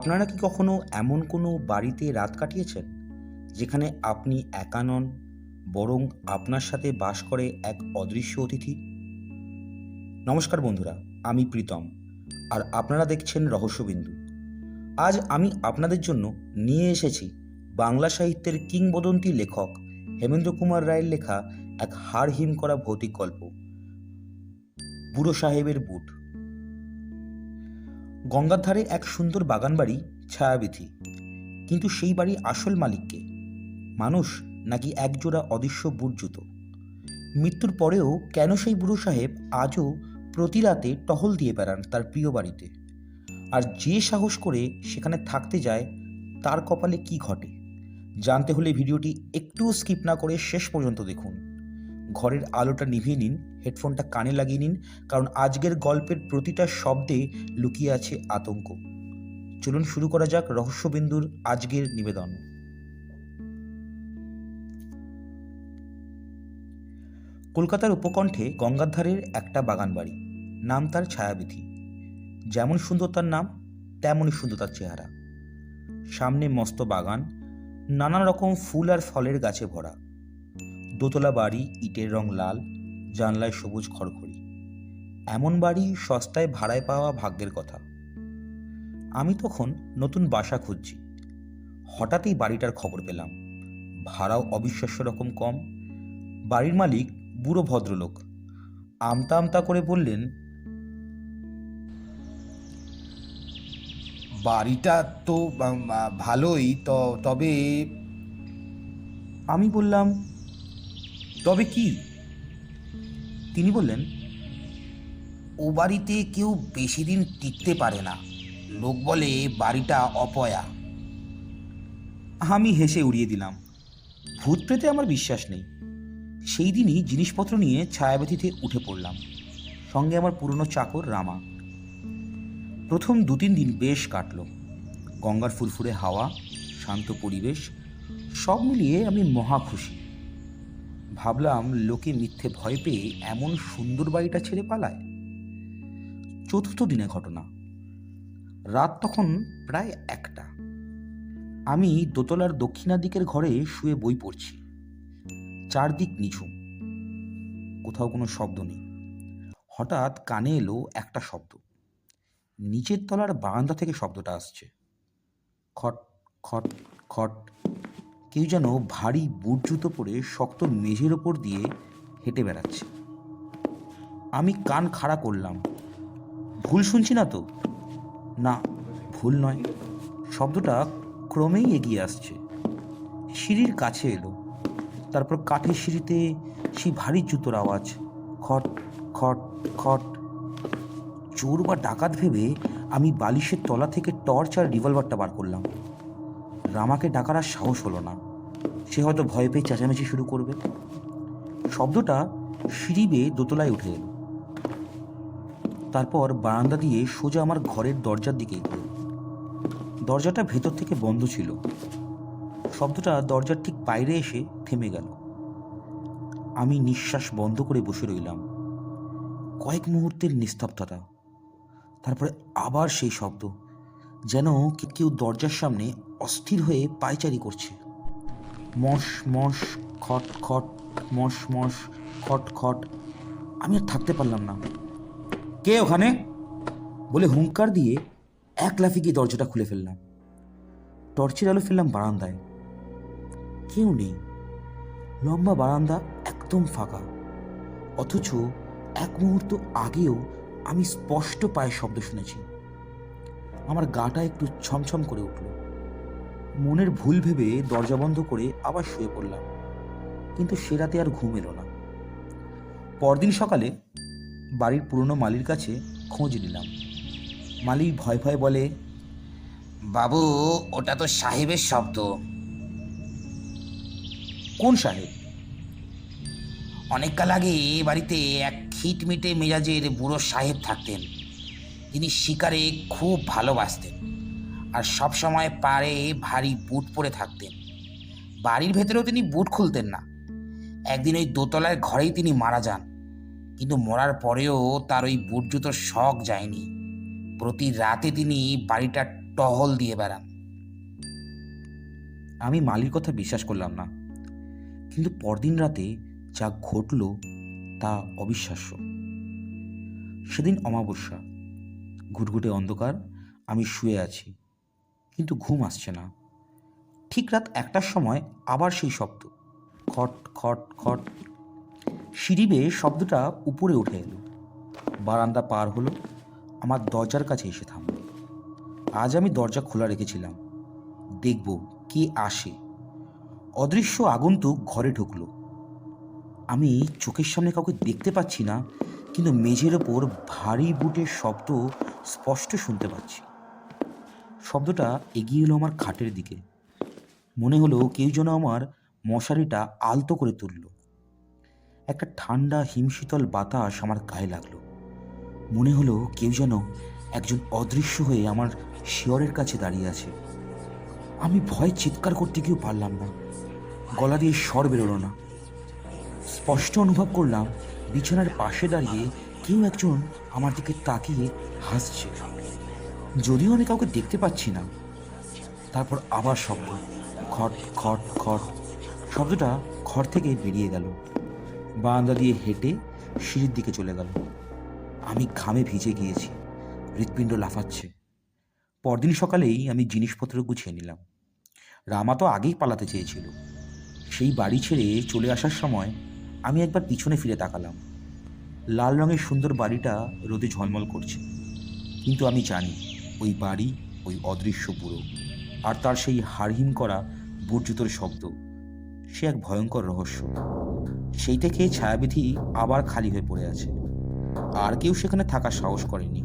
আপনারা কি কখনো এমন কোনো বাড়িতে রাত কাটিয়েছেন? যেখানে আপনি একা নন, বরং আপনার সাথে বাস করে এক অদৃশ্য অতিথি? নমস্কার বন্ধুরা, আমি প্রীতম, আর আপনারা দেখছেন রহস্যবিন্দু। আজ আমি আপনাদের জন্য নিয়ে এসেছি বাংলা সাহিত্যের কিংবদন্তি লেখক হেমেন্দ্র কুমার রায়ের লেখা এক হাড় হিম করা ভৌতিক গল্প। বুড়ো সাহেবের বুট। গঙ্গার ধারে এক সুন্দর বাগান বাড়ি ছায়াবিথি কিন্তু সেই বাড়ির আসল মালিককে? মানুষ নাকি একজোড়া অদৃশ্য বুটজুত মৃত্যুর পরেও কেন সেই বুড়ো সাহেব আজও প্রতি রাতে টহল দিয়ে বেড়ান তার প্রিয় বাড়িতে? আর যে সাহস করে সেখানে থাকতে যায়, তার কপালে কি ঘটে? জানতে হলে ভিডিওটি একটুও স্কিপ না করে শেষ পর্যন্ত দেখুন। ঘরের আলোটা নিভিয়ে নিন, হেডফোনটা কানে লাগিয়ে নিন, কারণ আজকের গল্পের প্রতিটা শব্দে লুকিয়ে আছে আতঙ্ক। চলুন শুরু করা যাক রহস্যবিন্দুর আজকের নিবেদন। কলকাতার উপকণ্ঠে গঙ্গার ধারের একটা বাগান বাড়ি নাম তার ছায়াবিথি যেমন সুন্দর তার নাম, তেমনই সুন্দর তার চেহারা। সামনে মস্ত বাগান নানা রকম ফুল আর ফলের গাছে ভরা। দোতলা বাড়ি ইটের রং লাল জানলায় সবুজ খড়খড়ি। এমন বাড়ি সস্তায় ভাড়ায় পাওয়া ভাগ্যের কথা। আমি তখন নতুন বাসা খুঁজছি। হঠাৎই বাড়িটার খবর পেলাম। ভাড়াও অবিশ্বাস্য রকম কম। বাড়ির মালিক বুড়ো ভদ্রলোক। আমতা আমতা করে বললেন বাড়িটা তো ভালোই তো তবে আমি বললাম তবে কি? তিনি বললেন, ও বাড়িতে কেউ বেশি দিন টিকতে পারে না। লোক বলে বাড়িটা অপয়া। আমি হেসে উড়িয়ে দিলাম। ভূত প্রেতে আমার বিশ্বাস নেই। সেই দিনই জিনিসপত্র নিয়ে ছায়াবেথিতে উঠে পড়লাম। সঙ্গে আমার পুরনো চাকর রামা। প্রথম দু তিন দিন বেশ কাটলো। গঙ্গার ফুরফুরে হাওয়া, শান্ত পরিবেশ, সব মিলিয়ে আমি মহা খুশি। ভাবলাম লোকে মিথ্যে ভয় পেয়ে এমন সুন্দর বাড়িটা ছেড়ে পালায়। চতুর্থ দিনে ঘটনা। রাত তখন প্রায় একটা। আমি দোতলার দক্ষিণা দিকের ঘরে শুয়ে বই পড়ছি। চারদিক নিঝুম। কোথাও কোনো শব্দ নেই। হঠাৎ কানে এলো একটা শব্দ। নিচের তলার বারান্দা থেকে শব্দটা আসছে। খট খট খট। কেউ যেন ভারী বুট জুতো পরে শক্ত মেঝের ওপর দিয়ে হেঁটে বেড়াচ্ছে। আমি কান খাড়া করলাম, ভুল শুনছি না তো? না, ভুল নয়। শব্দটা ক্রমেই এগিয়ে আসছে। সিঁড়ির কাছে এলো, তারপর কাঠের সিঁড়িতে সেই ভারী জুতোর আওয়াজ, খট খট খট। চোর বা ডাকাত ভেবে আমি বালিশের তলা থেকে টর্চ আর রিভলভারটা বার করলাম। রামাকে ডাকার আর সাহস হলো না। সে হয়তো ভয় পেয়ে চেঁচামেচি শুরু করবে। শব্দটা সিঁড়ি বেয়ে দোতলায় উঠে এলো। তারপর বারান্দা দিয়ে সোজা আমার ঘরের দরজার দিকে এগিয়ে এলো। দরজাটা ভেতর থেকে বন্ধ ছিল। শব্দটা দরজার ঠিক বাইরে এসে থেমে গেল। আমি নিঃশ্বাস বন্ধ করে বসে রইলাম। কয়েক মুহূর্তের নিস্তব্ধতা। তারপরে আবার সেই শব্দ, যেন কেউ দরজার সামনে অস্থির হয়ে পায়চারি করছে। মশ মশ, খট খট, মশ মশ, খট খট। আমি আর থাকতে পারলাম না। কে ওখানে? বলে হুঙ্কার দিয়ে এক লাফে গিয়ে দরজাটা খুলে ফেললাম। টর্চের আলো ফেললাম বারান্দায়। কেউ নেই। লম্বা বারান্দা একদম ফাঁকা। অথচ এক মুহূর্ত আগেও আমি স্পষ্ট পায়ের শব্দ শুনেছি। আমার গাটা একটু ছমছম করে উঠল। মনের ভুল ভেবে দরজা বন্ধ করে আবার শুয়ে পড়লাম। কিন্তু সে রাতে আর ঘুম এলো না। পরদিন সকালে বাড়ির পুরনো মালির কাছে খোঁজ নিলাম। মালি ভয় ভয় বলে, বাবু, ওটা তো সাহেবের শব্দ। কোন সাহেব? অনেককাল আগে বাড়িতে এক খিটমিটে মেজাজের বুড়ো সাহেব থাকতেন। তিনি শিকারে খুব ভালোবাসতেন। আর সব সময় পারে ভারী বুট পরে থাকতেন। বাড়ির ভেতরেও তিনি বুট খুলতেন না। একদিন ওই দোতলার ঘরেই তিনি মারা যান। কিন্তু মরার পরেও তার ওই বুট জুতোর শখ যায়নি। প্রতি রাতে তিনি বাড়িটা টহল দিয়ে বেড়ান। আমি মালির কথা বিশ্বাস করলাম না। কিন্তু পরদিন রাতে যা ঘটল তা অবিশ্বাস্য। সেদিন অমাবস্যা। ঘুটঘুটে অন্ধকার, আমি শুয়ে আছি। কিন্তু ঘুম আসছে না। ঠিক রাত একটার সময় আবার সেই শব্দ। খট খট খট। সিঁড়ি বেয়ে শব্দটা উপরে উঠে এলো। বারান্দা পার হলো। আমার দরজার কাছে এসে থামল। আজ আমি দরজা খোলা রেখেছিলাম। দেখব কে আসে। অদৃশ্য আগন্তুক ঘরে ঢুকলো। আমি চোখের সামনে কাউকে দেখতে পাচ্ছি না, কিন্তু মেঝের ওপর ভারী বুটের শব্দ স্পষ্ট শুনতে পাচ্ছি। শব্দটা এগিয়ে এলো আমার খাটের দিকে। মনে হলো কেউ যেন আমার মশারিটা আলতো করে তুলল। একটা ঠান্ডা, হিমশীতল বাতাস আমার গায়ে লাগল। মনে হলো কেউ যেন একজন অদৃশ্য হয়ে আমার শিয়রের কাছে দাঁড়িয়ে আছে। আমি ভয় চিৎকার করতে গিয়েও পারলাম না। গলা দিয়ে স্বর বেরোলো না। স্পষ্ট অনুভব করলাম, বিছানার পাশে দাঁড়িয়ে কেউ একজন আমার দিকে তাকিয়ে হাসছে। যদিও আমি কাউকে দেখতে পাচ্ছি না, তারপর আবার শব্দ, খট খট খট, শব্দটা ঘর থেকে বেরিয়ে গেল। বারান্দা দিয়ে হেঁটে সিঁড়ির দিকে চলে গেল। আমি ঘামে ভিজে গিয়েছি, হৃৎপিণ্ড লাফাচ্ছে। পরদিন সকালেই আমি জিনিসপত্র গুছিয়ে নিলাম। রামা তো আগেই পালাতে চেয়েছিল। সেই বাড়ি ছেড়ে চলে আসার সময় আমি একবার পিছনে ফিরে তাকালাম। লাল রঙের সুন্দর বাড়িটা রোদে ঝলমল করছে, কিন্তু আমি জানি ওই বাড়ি, ওই অদৃশ্য পুরো আর তার সেই হাড়হিম করা বর্জিতর শব্দ, সে এক ভয়ঙ্কর রহস্য। সেই থেকে ছায়াবিধি আবার খালি হয়ে পড়ে আছে। আর কেউ সেখানে থাকার সাহস করেনি।